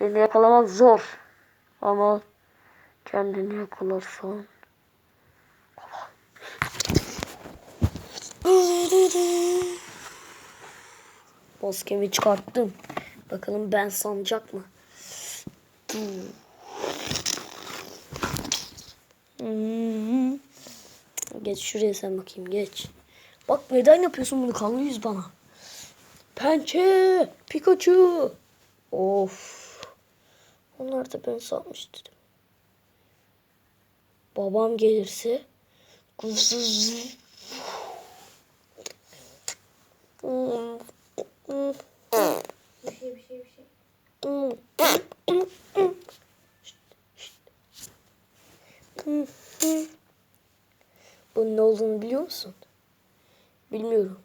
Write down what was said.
Beni yakalamak zor. Ama kendini yakalarsan Maskemi çıkarttım. Bakalım ben sanacak mı? Hmm. Geç şuraya sen bakayım geç. Bak neden yapıyorsun bunu kanlı yüz bana? Pençe, Pikachu. Of. Onlar da ben sanmıştım. Babam gelirse. Bir. Bunun ne olduğunu biliyor musun? Bilmiyorum.